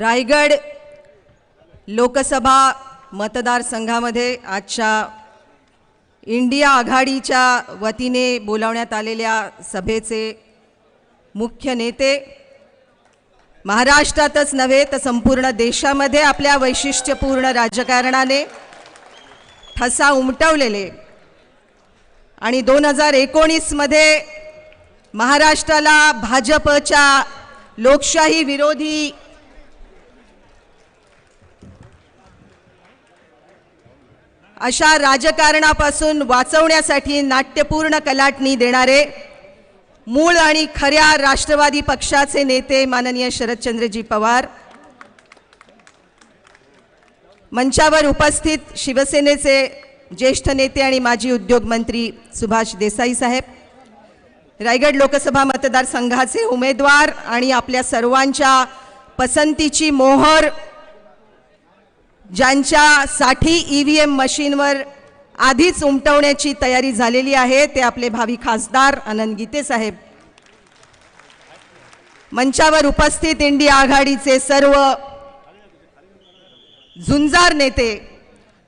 रायगड लोकसभा मतदारसंघामध्ये आजच्या इंडिया आघाडीच्या वतीने बोलावण्यात आलेल्या सभेचे मुख्य नेते महाराष्ट्रातच नव्हे तर संपूर्ण देशामध्ये आपल्या वैशिष्ट्यपूर्ण राजकारणाने ठसा उमटवलेले. आणि दोन हजार एकोणीसमध्ये महाराष्ट्राला भाजपच्या लोकशाही विरोधी अशा राजकारणापासून वाचवण्यासाठी नाट्यपूर्ण कलाटणी देणारे मूळ आणि खऱ्या राष्ट्रवादी पक्षाचे नेते माननीय शरदचंद्रजी पवार. मंचावर उपस्थित शिवसेनेचे ज्येष्ठ नेते आणि माजी उद्योग मंत्री सुभाष देसाई साहेब रायगड लोकसभा मतदारसंघाचे उमेदवार आणि आपल्या सर्वांच्या पसंतीची मोहर ज्यांच्यासाठी ई व्ही एम मशीनवर आधीच उमटवण्याची तयारी झालेली आहे ते आपले भावी खासदार आनंद गीते साहेब. मंचावर उपस्थित इंडिया आघाडीचे सर्व झुंजार नेते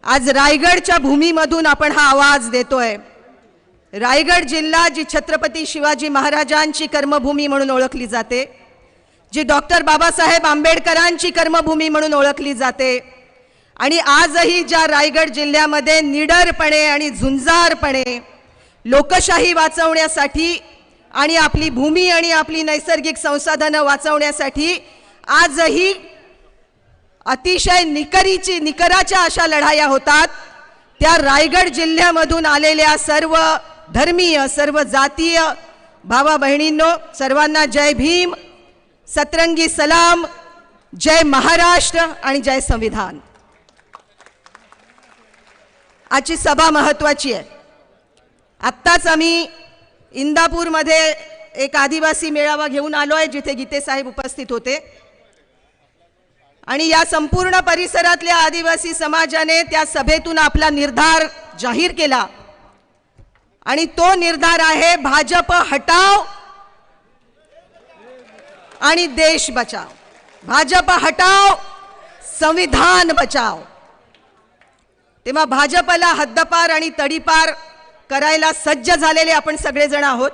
आज रायगडच्या भूमीमधून आपण हा आवाज देतोय. रायगड जिल्हा जी छत्रपती शिवाजी महाराजांची कर्मभूमी म्हणून ओळखली जाते जी डॉक्टर बाबासाहेब आंबेडकरांची कर्मभूमी म्हणून ओळखली जाते आणि आजही ज्या रायगड जिल्ह्यामध्ये निडरपणे आणि झुंजारपणे लोकशाही वाचवण्यासाठी आणि आपली भूमी आणि आपली नैसर्गिक संसाधनं वाचवण्यासाठी आजही अतिशय निकरीची निकराच्या अशा लढाया होतात. त्या रायगड जिल्ह्यामधून आलेल्या सर्व धर्मीय सर्व जातीय भावा बहिणींनो सर्वांना जय भीम सतरंगी सलाम जय महाराष्ट्र आणि जय संविधान. आजची सभा महत्त्वाची आहे. आत्ताच आम्ही इंदापूरमध्ये एक आदिवासी मेळावा घेऊन आलो आहे जिथे गीतेसाहेब उपस्थित होते. आणि या संपूर्ण परिसरातल्या आदिवासी समाजाने त्या सभेतून आपला निर्धार जाहीर केला. आणि तो निर्धार आहे भाजप हटाव आणि देश बचाव. भाजप हटाव संविधान बचाव. तेव्हा भाजपला हद्दपार आणि तडीपार करायला सज्ज झालेले आपण सगळेजण आहोत.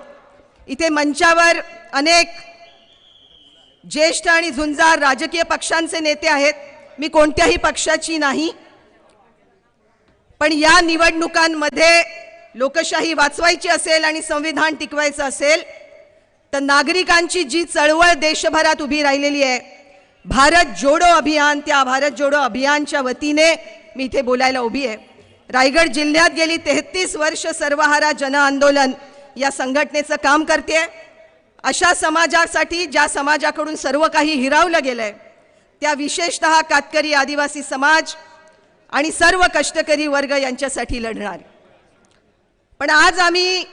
इथे मंचावर अनेक ज्येष्ठ आणि झुंजार राजकीय पक्षांचे नेते आहेत. मी कोणत्याही पक्षाची नाही. पण या निवडणुकांमध्ये लोकशाही वाचवायची असेल आणि संविधान टिकवायचं असेल तर नागरिकांची जी चळवळ देशभरात उभी राहिलेली आहे भारत जोडो अभियान त्या भारत जोडो अभियानच्या वतीने मी इथे बोलायला उभी आहे. रायगड जिल्ह्यात गेली तेहतीस वर्ष सर्वहारा जन आंदोलन या संघटनेचं काम करते अशा समाजासाठी ज्या समाजाकडून सर्व काही हिरावलं गेलंय त्या विशेषतः कातकरी आदिवासी समाज आणि सर्व कष्टकरी वर्ग यांच्यासाठी लढणार. पण आज आम्ही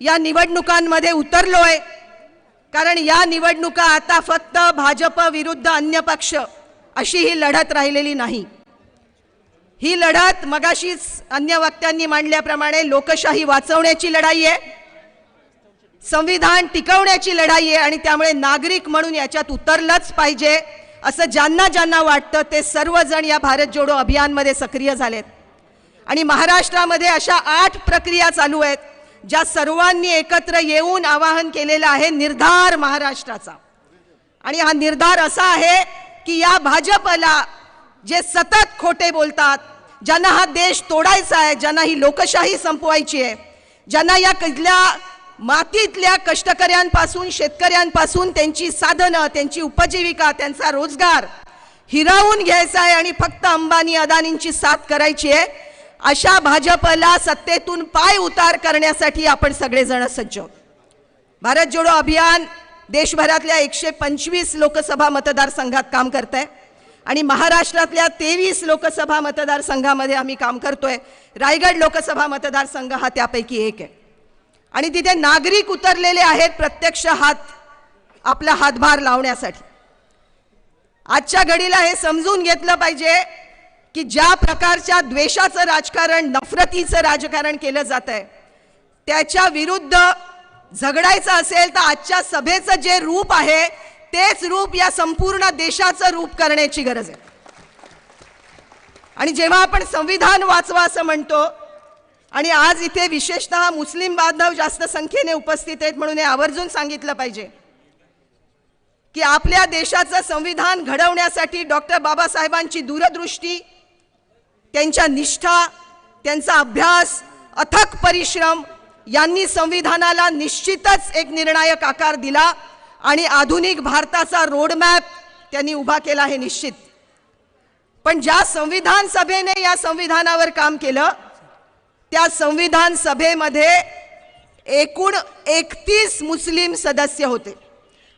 या निवडणुकांमध्ये उतरलो आहे कारण या निवडणुका आता फक्त भाजप विरुद्ध अन्य पक्ष अशी ही लढत राहिलेली नाही. ही लढत मगाशीच अन्य वक्त्यांनी मांडल्याप्रमाणे लोकशाही वाचवण्याची लढाई आहे संविधान टिकवण्याची लढाई आहे आणि त्यामुळे नागरिक म्हणून याच्यात उतरलंच पाहिजे असं ज्यांना ज्यांना वाटतं ते सर्वजण या भारत जोडो अभियानमध्ये सक्रिय झालेत. आणि महाराष्ट्रामध्ये अशा आठ प्रक्रिया चालू आहेत ज्या सर्वांनी एकत्र येऊन आवाहन केलेलं आहे निर्धार महाराष्ट्राचा. आणि हा निर्धार असा आहे की या भाजपला जे सतत खोटे बोलतात ज्यांना हा देश तोडायचा आहे ज्यांना ही लोकशाही संपवायची आहे ज्यांना या कधल्या मातीतल्या कष्टकऱ्यांपासून शेतकऱ्यांपासून त्यांची साधनं त्यांची उपजीविका त्यांचा रोजगार हिरावून घ्यायचा आहे आणि फक्त अंबानी अदानींची साथ करायची आहे अशा भाजपला सत्तेतून पाय उतार करण्यासाठी आपण सगळेजण सज्ज. भारत जोडो अभियान देशभरातल्या एकशे पंचवीस लोकसभा मतदारसंघात काम करत आहे आणि महाराष्ट्रातल्या तेवीस लोकसभा मतदारसंघामध्ये आम्ही काम करतोय. रायगड लोकसभा मतदारसंघ हा त्यापैकी एक आहे. आणि तिथे नागरिक उतरलेले आहेत प्रत्यक्ष हात आपला हातभार लावण्यासाठी. आजच्या घडीला हे समजून घेतलं पाहिजे की ज्या प्रकारच्या द्वेषाचं राजकारण नफरतीचं राजकारण केलं जात आहे त्याच्या विरुद्ध झगडायचं असेल तर आजच्या सभेचं जे रूप आहे तेच रूप या संपूर्ण देशाचं रूप करण्याची गरज आहे. आणि जेव्हा आपण संविधान वाचवा असं म्हणतो आणि आज इथे विशेषतः मुस्लिम बांधव जास्त संख्येने उपस्थित आहेत म्हणून हे आवर्जून सांगितलं पाहिजे की आपल्या देशाचं संविधान घडवण्यासाठी डॉक्टर बाबासाहेबांची दूरदृष्टी त्यांच्या निष्ठा त्यांचा अभ्यास अथक परिश्रम यांनी संविधानाला निश्चितच एक निर्णायक आकार दिला. आणि आधुनिक भारताचा रोडमॅप त्यांनी उभा केला हे निश्चित. पण ज्या संविधान सभेने या संविधानावर काम केलं त्या संविधान सभेमध्ये एकूण एकतीस मुस्लिम सदस्य होते.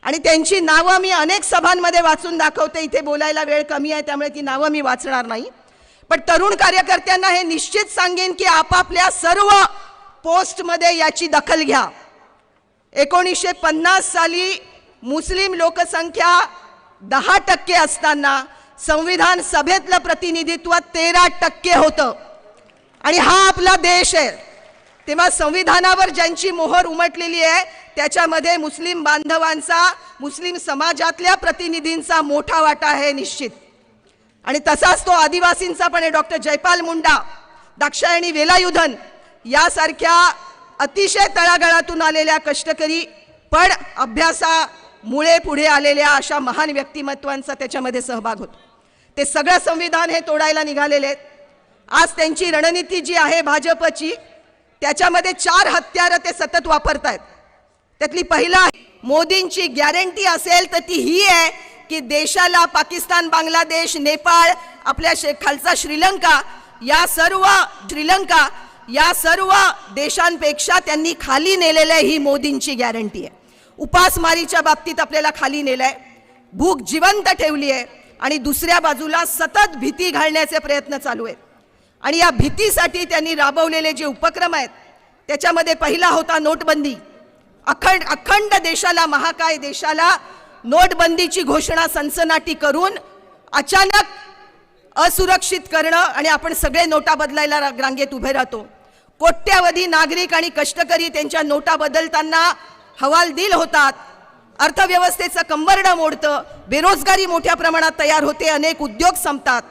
आणि त्यांची नावं मी अनेक सभांमध्ये वाचून दाखवते इथे बोलायला वेळ कमी आहे त्यामुळे ती नावं मी वाचणार नाही. पण तरुण कार्यकर्त्यांना हे निश्चित सांगेन की आपापल्या सर्व पोस्टमध्ये याची दखल घ्या. एकोणीसशे पन्नास साली मुस्लिम लोकसंख्या दहा टक्के असताना संविधान सभेतलं प्रतिनिधित्व तेरा टक्के होतं. आणि हा आपला देश आहे. तेव्हा संविधानावर ज्यांची मोहर उमटलेली आहे त्याच्यामध्ये मुस्लिम बांधवांचा मुस्लिम समाजातल्या प्रतिनिधींचा मोठा वाटा आहे निश्चित. आणि तसाच तो आदिवासींचा पण आहे. डॉक्टर जयपाल मुंडा दाक्षायणी वेलायुधन यासारख्या अतिशय तळागाळातून आलेल्या कष्टकरी पण अभ्यासामुळे पुढे आलेल्या अशा महान व्यक्तिमत्वांचा त्याच्यामध्ये सहभाग होतो. ते सगळं संविधान हे तोडायला निघालेले आहेत. आज त्यांची रणनीती जी आहे भाजपची त्याच्यामध्ये चार हत्यारं ते सतत वापरतायत. त्यातली पहिला मोदींची गॅरंटी असेल तर ती ही आहे की देशाला पाकिस्तान बांगलादेश नेपाळ आपल्या शे खालचा श्रीलंका या सर्व श्रीलंका या सर्व देशांपेक्षा त्यांनी खाली नेलेलं आहे ही मोदींची गॅरंटी आहे. उपासमारीच्या बाबतीत आपल्याला खाली नेलंय भूक जिवंत ठेवली आहे आणि दुसऱ्या बाजूला सतत भीती घालण्याचे प्रयत्न चालू आहेत. आणि या भीतीसाठी त्यांनी राबवलेले जे उपक्रम आहेत त्याच्यामध्ये पहिला होता नोटबंदी. अखंड अखंड देशाला महाकाय देशाला नोटबंदीची घोषणा सनसनाटी करून अचानक असुरक्षित करणं आणि आपण सगळे नोटा बदलायला रांगेत उभे राहतो. कोट्यावधी नागरिक आणि कष्टकरी त्यांच्या नोटा बदलताना हवालदिल होतात. अर्थव्यवस्थेचं कंबरडं मोडतं. बेरोजगारी मोठ्या प्रमाणात तयार होते. अनेक उद्योग संपतात.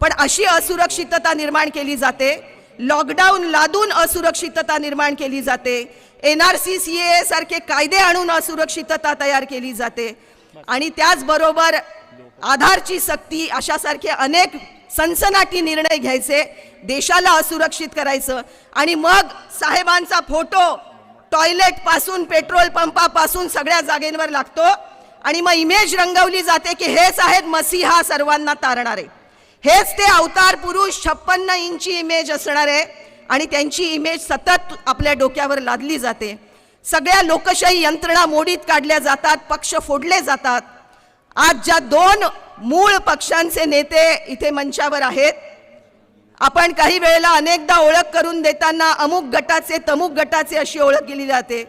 पण अशी असुरक्षितता निर्माण केली जाते. लॉकडाऊन लादून असुरक्षितता निर्माण केली जाते. N R C C A सारखे कायदे आणून असुरक्षितता तयार केली जाते. आणि त्याचबरोबर आधारची सक्ती अशासारखे अनेक सनसनाटी निर्णय घ्यायचे देशाला असुरक्षित करायचं. आणि मग साहेबांचा फोटो टॉयलेटपासून पेट्रोल पंपापासून सगळ्या जागेंवर लागतो. आणि मग इमेज रंगवली जाते की हेच आहेत मसीहा सर्वांना तारणारे. हेच ते अवतार पुरुष छप्पन्न इंची इमेज असणार आहे आणि त्यांची इमेज सतत आपल्या डोक्यावर लादली जाते. सगळ्या लोकशाही यंत्रणा मोडीत काढल्या जातात पक्ष फोडले जातात. आज ज्या दोन मूळ पक्षांचे नेते इथे मंचावर आहेत. आपण काही वेळेला अनेकदा ओळख करून देताना अमुक गटाचे तमुक गटाचे अशी ओळख केली जाते.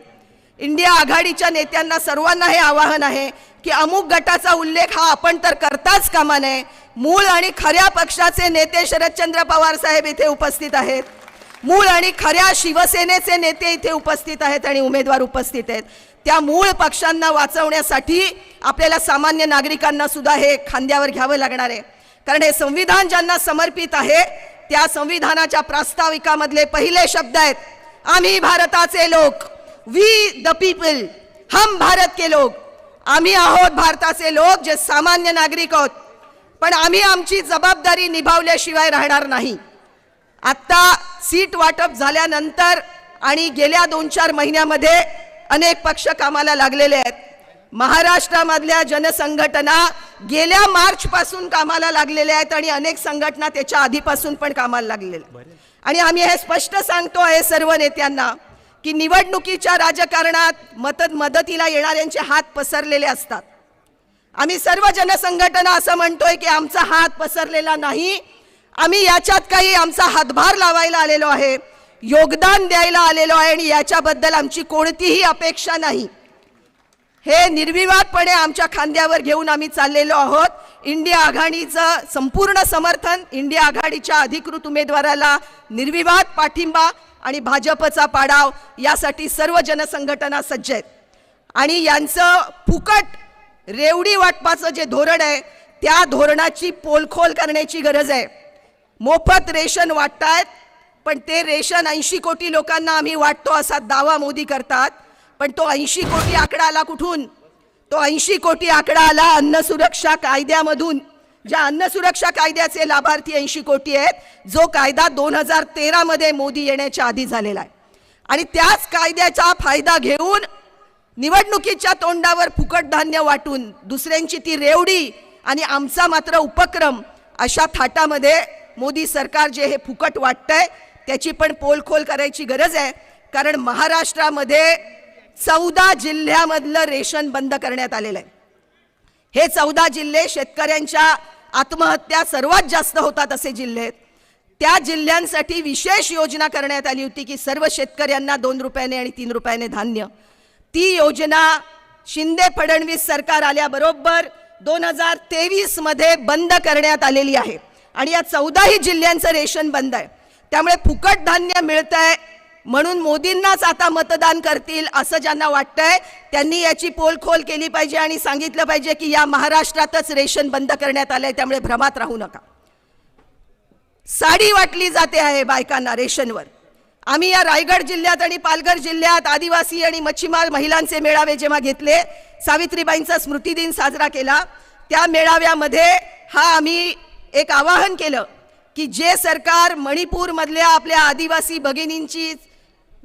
इंडिया आघाडीच्या नेत्यांना सर्वांना हे आवाहन आहे की अमुक गटाचा उल्लेख हा आपण तर करताच कामा नये. मूळ आणि खऱ्या पक्षाचे नेते शरदचंद्र पवार साहेब इथे उपस्थित आहेत. मूळ आणि खऱ्या शिवसेनेचे नेते इथे उपस्थित आहेत आणि उमेदवार उपस्थित आहेत. त्या मूळ पक्षांना वाचवण्यासाठी आपल्याला सामान्य नागरिकांना सुद्धा हे खांद्यावर घ्यावं लागणार आहे. कारण हे संविधान ज्यांना समर्पित आहे त्या संविधानाच्या प्रास्ताविकामधले पहिले शब्द आहेत आम्ही भारताचे लोक वी द पीपल हम भारत के लोक आम्ही आहोत भारताचे लोक जे सामान्य नागरिक आहोत पण आम्ही आमची जबाबदारी निभावल्याशिवाय राहणार नाही. आत्ता सीट वाटप झाल्यानंतर आणि गेल्या दोन चार महिन्यामध्ये अनेक पक्ष कामाला लागलेले आहेत. महाराष्ट्रामधल्या जनसंघटना गेल्या मार्च पासून कामाला लागलेल्या आहेत आणि अनेक संघटना त्याच्या आधीपासून पण कामाला लागलेल्या. आणि आम्ही हे स्पष्ट सांगतो आहे सर्व नेत्यांना की निवडणुकीच्या राजकारणात मत मदतीला येणाऱ्यांचे हात पसरलेले असतात. आम्ही सर्व जनसंघटना असं म्हणतोय की आमचा हात पसरलेला नाही. आम्ही याच्यात काही आमचा हातभार लावायला आलेलो आहे. योगदान द्यायला आलेलो आहे आणि याच्याबद्दल आमची कोणतीही अपेक्षा नाही. हे निर्विवादपणे आमच्या खांद्यावर घेऊन आम्ही चाललेलो आहोत. इंडिया आघाडीचं संपूर्ण समर्थन इंडिया आघाडीच्या अधिकृत उमेदवाराला निर्विवाद पाठिंबा आणि भाजपचा पाडाव यासाठी सर्व जनसंघटना सज्ज आहेत. आणि यांचं फुकट रेवडी वाटपाचं जे धोरण आहे त्या धोरणाची पोलखोल करण्याची गरज आहे. मोफत रेशन वाटतायत पण ते रेशन ऐंशी कोटी लोकांना आम्ही वाटतो असा दावा मोदी करतात. पण तो ऐंशी कोटी आकडा आला कुठून? तो ऐंशी कोटी आकडा आला अन्न सुरक्षा कायद्यामधून. ज्या अन्न सुरक्षा कायद्याचे लाभार्थी ऐंशी कोटी आहेत जो कायदा दोन हजार तेरामध्ये मोदी येण्याच्या आधी झालेला आहे. आणि त्याच कायद्याचा फायदा घेऊन निवडणुकीच्या तोंडावर फुकट धान्य वाटून दुसऱ्यांची ती रेवडी आणि आमचा मात्र उपक्रम अशा थाटामध्ये मोदी सरकार जे हे फुकट वाटतंय त्याची पण पोलखोल करायची गरज आहे. कारण महाराष्ट्रामध्ये चौदा जिल्ह्यामधलं रेशन बंद करण्यात आलेलं आहे. हे चौदा जिल्हे शेतकऱ्यांच्या आत्महत्या सर्वात जास्त होतात असे जिल्हे आहेत. त्या जिल्ह्यांसाठी विशेष योजना करण्यात आली होती की सर्व शेतकऱ्यांना दोन रुपयाने आणि तीन रुपयाने धान्य. ती योजना शिंदे फडणवीस सरकार आल्याबरोबर दोन हजार तेवीसमध्ये बंद करण्यात आलेली आहे. आणि या चौदाही जिल्ह्यांचं रेशन बंद आहे. त्यामुळे फुकट धान्य मिळत आहे म्हणून मोदींनाच आता मतदान करतील असं ज्यांना वाटतंय त्यांनी याची पोलखोल केली पाहिजे आणि सांगितलं पाहिजे की या महाराष्ट्रातच रेशन बंद करण्यात आलंय त्यामुळे भ्रमात राहू नका. साडी वाटली जाते आहे बायकांना रेशनवर. आम्ही या रायगड जिल्ह्यात आणि पालघर जिल्ह्यात आदिवासी आणि मच्छीमार महिलांचे मेळावे जेव्हा घेतले सावित्रीबाईंचा स्मृतीदिन साजरा केला त्या मेळाव्यामध्ये हा आम्ही एक आवाहन केलं की जे सरकार मणिपूरमधल्या आपल्या आदिवासी भगिनींची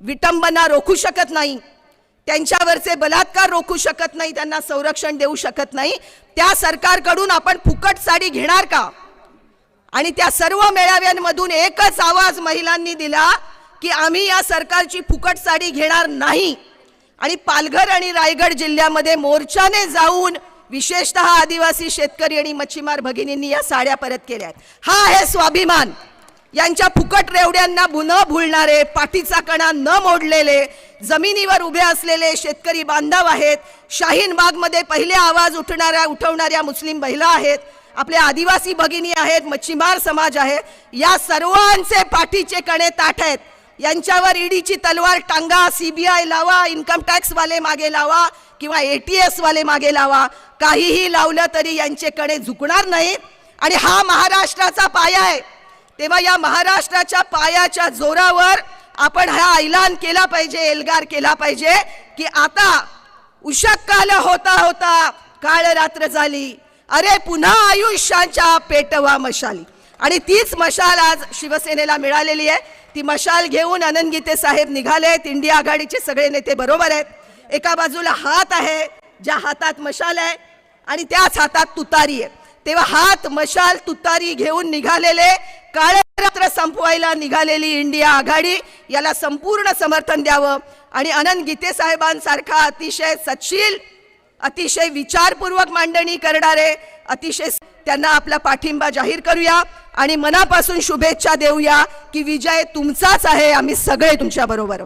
विटंबना रोखू शकत नाही त्यांच्यावरचे बलात्कार रोखू शकत नाही त्यांना संरक्षण देऊ शकत नाही त्या सरकारकडून आपण फुकट साडी घेणार का? आणि त्या सर्व मेळाव्यांमधून एकच आवाज महिलांनी दिला की आम्ही या सरकारची फुकट साडी घेणार नाही. आणि पालघर आणि रायगड जिल्ह्यामध्ये मोर्चाने जाऊन विशेषतः आदिवासी शेतकरी आणि मच्छीमार भगिनींनी या साड्या परत केल्या आहेत. हा आहे स्वाभिमान. यांच्या फुकट रेवड्यांना न भुलणारे पाठीचा कणा न मोडलेले जमिनीवर उभे असलेले शेतकरी बांधव आहेत. शाहीन बागमध्ये पहिले आवाज उठणाऱ्या उठवणाऱ्या मुस्लिम महिला आहेत. आपल्या आदिवासी भगिनी आहेत मच्छीमार समाज आहे. या सर्वांचे पाठीचे कणे ताठ आहेत. यांच्यावर ईडीची तलवार टांगा सीबीआय लावा इन्कम टॅक्सवाले मागे लावा. किंवा ए टी एसवाले मागे लावा. काहीही लावलं तरी यांचे कणे झुकणार नाहीत आणि हा महाराष्ट्राचा पाया आहे. तेव्हा या महाराष्ट्राच्या पायाच्या जोरावर आपण हा ऐलान केला पाहिजे एल्गार केला पाहिजे की आता उषक काल होता होता काळ रात्र झाली. अरे पुन्हा आयुष्याच्या पेटवा मशाली. आणि तीच मशाल आज शिवसेनेला मिळालेली आहे. ती मशाल घेऊन आनंदगीते साहेब निघाले आहेत इंडिया आघाडीचे सगळे नेते बरोबर आहेत. एका बाजूला हात आहे ज्या हातात मशाल आहे आणि त्याच हातात तुतारी आहे. तेव्हा हात मशाल तुतारी घेऊन निघालेले काळे रात्र संपवायला निघालेली इंडिया आघाडी याला संपूर्ण समर्थन द्यावं. आणि अनंत गीते साहेबांसारखा अतिशय सचशील अतिशय विचारपूर्वक मांडणी करणारे अतिशय त्यांना आपला पाठिंबा जाहीर करूया. आणि मनापासून शुभेच्छा देऊया की विजय तुमचाच आहे आम्ही सगळे तुमच्याबरोबर